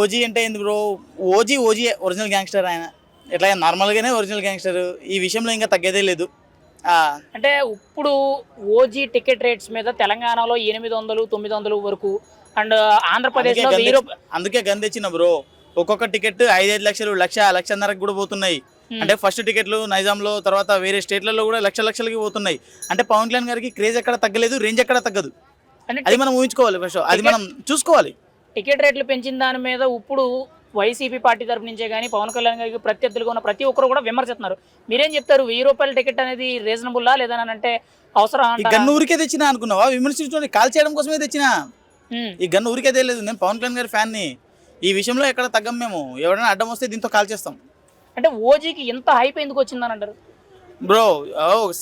OG అంటే ఏంది bro OG OG original gangster ఆయన. ఎట్లా నార్మల్గానే ఒరిజినల్ గ్యాంగ్స్టర్ ఈ విషయంలో ఇంకా తగ్గేదే లేదు. అంటే ఇప్పుడు ఓజీ టికెట్ రేట్స్ మీద తెలంగాణలో ఎనిమిది వందలు తొమ్మిది వందలు వరకు అండ్ ఆంధ్రప్రదేశ్ అందుకే తెచ్చిన బ్రో ఒక్కొక్క టికెట్ ఐదైదు లక్షలు లక్ష లక్షన్నరకు కూడా పోతున్నాయి. అంటే ఫస్ట్ టికెట్లు నైజాంలో తర్వాత వేరే స్టేట్లలో కూడా లక్ష లక్షలకి పోతున్నాయి. అంటే పవన్ కళ్యాణ్ గారికి క్రేజ్ ఎక్కడ తగ్గలేదు రేంజ్ ఎక్కడ తగ్గదు. అది మనం ఊహించుకోవాలి ఫస్ట్ అది మనం చూసుకోవాలి. టికెట్ రేట్లు పెంచిన దాని మీద ఇప్పుడు వైసీపీ పార్టీ తరపు నుంచే కానీ పవన్ కళ్యాణ్ గారికి ప్రత్యర్థులుగా ఉన్న ప్రతి ఒక్కరు కూడా విమర్శిస్తున్నారు. మీరేం చెప్తారు? వెయ్యి రూపాయల టికెట్ అనేది రీజనబుల్లా లేదా అంటే అవసరం? గన్ను ఊరికే తెచ్చినా అనుకున్నావా? విమర్శించుకొని కాల్ చేయడం కోసమే తెచ్చినా. ఈ గన్ను ఊరికే తెలియదు. నేను పవన్ కళ్యాణ్ గారి ఫ్యాన్ని ఈ విషయంలో ఎక్కడ తగ్గం మేము. ఎవరైనా అడ్డం వస్తే దీంతో కాల్ చేస్తాం. అంటే ఓజీకి ఇంత హైప్ ఎందుకు వచ్చిందని అంటారు? బ్రో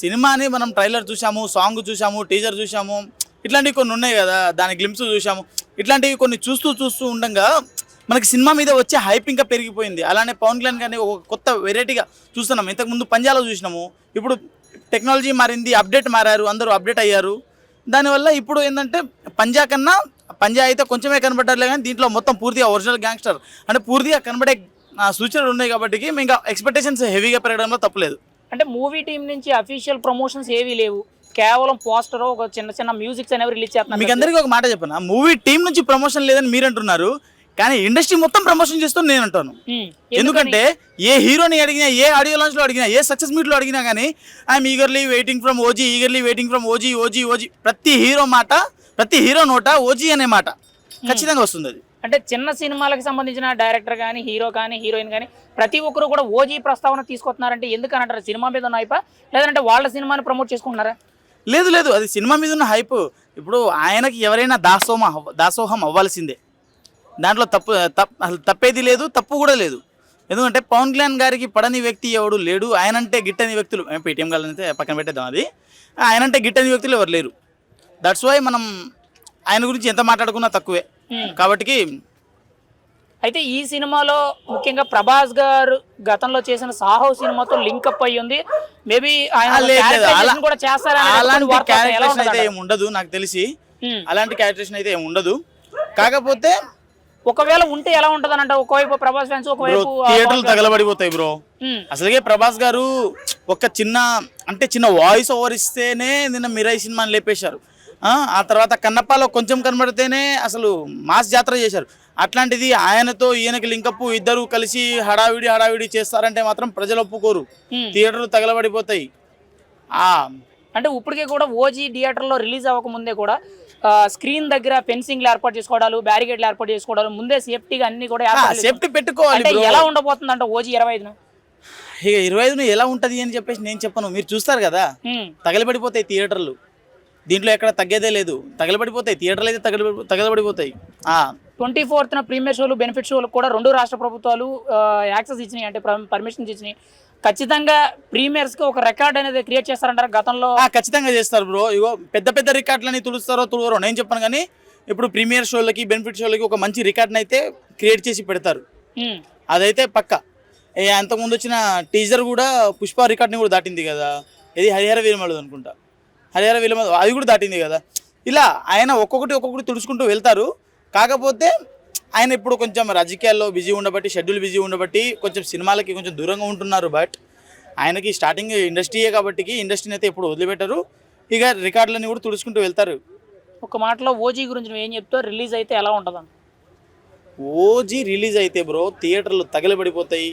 సినిమాని మనం ట్రైలర్ చూసాము సాంగ్ చూసాము టీజర్ చూసాము ఇట్లాంటివి కొన్ని ఉన్నాయి కదా దాని గ్లిమ్స్ చూసాము ఇట్లాంటివి కొన్ని చూస్తూ చూస్తూ ఉండగా మనకి సినిమా మీద వచ్చే హైప్ ఇంకా పెరిగిపోయింది. అలానే పవన్ కళ్యాణ్ గారిని ఒక కొత్త వెరైటీగా చూస్తున్నాం. ఇంతకుముందు పంజాలో చూసినాము. ఇప్పుడు టెక్నాలజీ మారింది అప్డేట్ మారారు అందరూ అప్డేట్ అయ్యారు. దానివల్ల ఇప్పుడు ఏంటంటే పంజా కన్నా పంజా అయితే కొంచెమే కనబడ్డారులే కానీ దీంట్లో మొత్తం పూర్తిగా ఒరిజినల్ గ్యాంగ్స్టర్ అంటే పూర్తిగా కనబడే సూచనలు ఉన్నాయి కాబట్టి ఇంకా ఎక్స్పెక్టేషన్స్ హెవీగా పెరగడంలో తప్పలేదు అంటే మూవీ టీం నుంచి అఫీషియల్ ప్రమోషన్స్ ఏవీ లేవు. కేవలం పోస్టర్ ఒక చిన్న చిన్న మ్యూజిక్స్ అనేవి రిలీజ్ మీకు చేస్తున్నారు అందరికీ ఒక మాట చెప్పను? మూవీ టీం నుంచి ప్రమోషన్ లేదని మీరు అంటున్నారు కానీ ఇండస్ట్రీ మొత్తం ప్రమోషన్ చేస్తూ నేను అంటాను. ఎందుకంటే ఏ హీరోని అడిగినా ఏ ఆడియో లాంచ్లో అడిగినా ఏ సక్సెస్ మీట్లో అడిగినా కానీ I'm eagerly waiting from OG eagerly waiting from OG OG OG ప్రతి హీరో మాట ప్రతి హీరో నోట ఓజీ అనే మాట ఖచ్చితంగా వస్తుంది అది. అంటే చిన్న సినిమాలకు సంబంధించిన డైరెక్టర్ కానీ హీరో కానీ హీరోయిన్ కానీ ప్రతి ఒక్కరు కూడా ఓజీ ప్రస్తావన తీసుకొస్తున్నారంటే ఎందుకని అంటారు? సినిమా మీద ఉన్న హైపా లేదంటే వాళ్ళ సినిమాని ప్రమోట్ చేసుకుంటున్నారా? లేదు లేదు అది సినిమా మీద ఉన్న హైప్ ఇప్పుడు ఆయనకి ఎవరైనా దాసోమ దాసోహం అవ్వాల్సిందే. దాంట్లో తప్పు తప్ అసలు తప్పేది లేదు తప్పు కూడా లేదు. ఎందుకంటే పవన్ కళ్యాణ్ గారికి పడని వ్యక్తి ఎవడు లేడు. ఆయనంటే గిట్టని వ్యక్తులు పేటీఎం గారు అయితే పక్కన పెట్టేద్దాం అది. ఆయనంటే గిట్టని వ్యక్తులు ఎవరు లేరు. దట్స్ వై మనం ఆయన గురించి ఎంత మాట్లాడుకున్నా తక్కువే. ఉమ్. కాబట్టి అయితే ఈ సినిమాలో ముఖ్యంగా ప్రభాస్ గారు గతంలో చేసిన సాహో సినిమాతో లింక్ అప్ అయ్యి ఉంది మేబీ ఆయన కూడా చేస్తారని అయితే? ఏమి ఉండదు నాకు తెలిసి. అలాంటి క్యారెక్టరేషన్ అయితే ఏమి ఉండదు కాకపోతే ఒకవేళ ఉంటే ఎలా ఉంటదని అంటే ఒకవైపు ప్రభాస్ ఫ్యాన్స్ ఒకవైపు థియేటర్లు తగలబడిపోతాయి బ్రో. అసలుగే ప్రభాస్ గారు ఒక చిన్న అంటే చిన్న వాయిస్ ఓవర్ ఇస్తేనే నిన్న మిరాయి సినిమాని లేపేశారు. ఆ, తర్వాత కన్నప్పలో కొంచెం కనబడితేనే అసలు మాస్ జాతర చేశారు. అట్లాంటిది ఆయనతో ఈయనకి లింకప్ ఇద్దరు కలిసి హడావిడి హడావిడి చేస్తారంటే మాత్రం ప్రజలు ఒప్పుకోరు. థియేటర్లు తగలబడిపోతాయి. ఆ, అంటే ఇప్పటికే కూడా ఓజీ థియేటర్లో రిలీజ్ అవ్వక ముందే కూడా స్క్రీన్ దగ్గర ఫెన్సింగ్లు ఏర్పాటు చేసుకోవడాలు బ్యారికేడ్లు ఏర్పాటు చేసుకోవడాలు ముందే సేఫ్టీగా అన్ని కూడా సేఫ్టీ పెట్టుకోవాలి. ఎలా ఉండబోతుంది అంటే ఓజీ ఇరవై ఐదున? ఇక ఇరవై ఐదున ఎలా ఉంటుంది అని చెప్పేసి నేను చెప్పను. మీరు చూస్తారు కదా. తగలబడిపోతాయి థియేటర్లు. దీంట్లో ఎక్కడ తగ్గేదే లేదు. తగలబడిపోతాయి. థియేటర్లు అయితే తగల తగలబడిపోతాయి. ఆ, ట్వంటీ ఫోర్త్న ప్రీమియర్ షోలు బెనిఫిట్ షోలు కూడా రెండు రాష్ట్ర ప్రభుత్వాలు యాక్సెస్ ఇచ్చినాయి. అంటే పర్మిషన్స్ ఇచ్చినాయి. ఖచ్చితంగా ప్రీమియర్స్కి ఒక రికార్డ్ అనేది క్రియేట్ చేస్తారంటారు గతంలో? ఖచ్చితంగా చేస్తారు బ్రో. ఇగో పెద్ద పెద్ద రికార్డులని తుడుస్తారో తుడవరో నేను చెప్పను కానీ ఇప్పుడు ప్రీమియర్ షోలకి బెనిఫిట్ షోలకి ఒక మంచి రికార్డ్ని అయితే క్రియేట్ చేసి పెడతారు. అదైతే పక్క. అంతకుముందు వచ్చిన టీజర్ కూడా పుష్ప రికార్డ్ని కూడా దాటింది కదా. ఇది హరిహర వీరమలది అనుకుంటా. హరిహర వీరమల అది కూడా దాటింది కదా. ఇలా ఆయన ఒక్కొక్కటి ఒక్కొక్కటి తుడుచుకుంటూ వెళ్తారు. కాకపోతే ఆయన ఇప్పుడు కొంచెం రాజకీయాల్లో బిజీ ఉండబట్టి షెడ్యూల్ బిజీ ఉండబట్టి కొంచెం సినిమాలకి కొంచెం దూరంగా ఉంటున్నారు. బట్ ఆయనకి స్టార్టింగ్ ఇండస్ట్రీయే కాబట్టి ఇండస్ట్రీని అయితే ఎప్పుడు వదిలిపెట్టరు. ఇక రికార్డులన్నీ కూడా తుడుచుకుంటూ వెళ్తారు. ఒక మాటలో ఓజీ గురించి నువ్వు ఏం చెప్తావు? రిలీజ్ అయితే ఎలా ఉంటుందని ఓజీ రిలీజ్ అయితే బ్రో థియేటర్లు తగలబడిపోతాయి.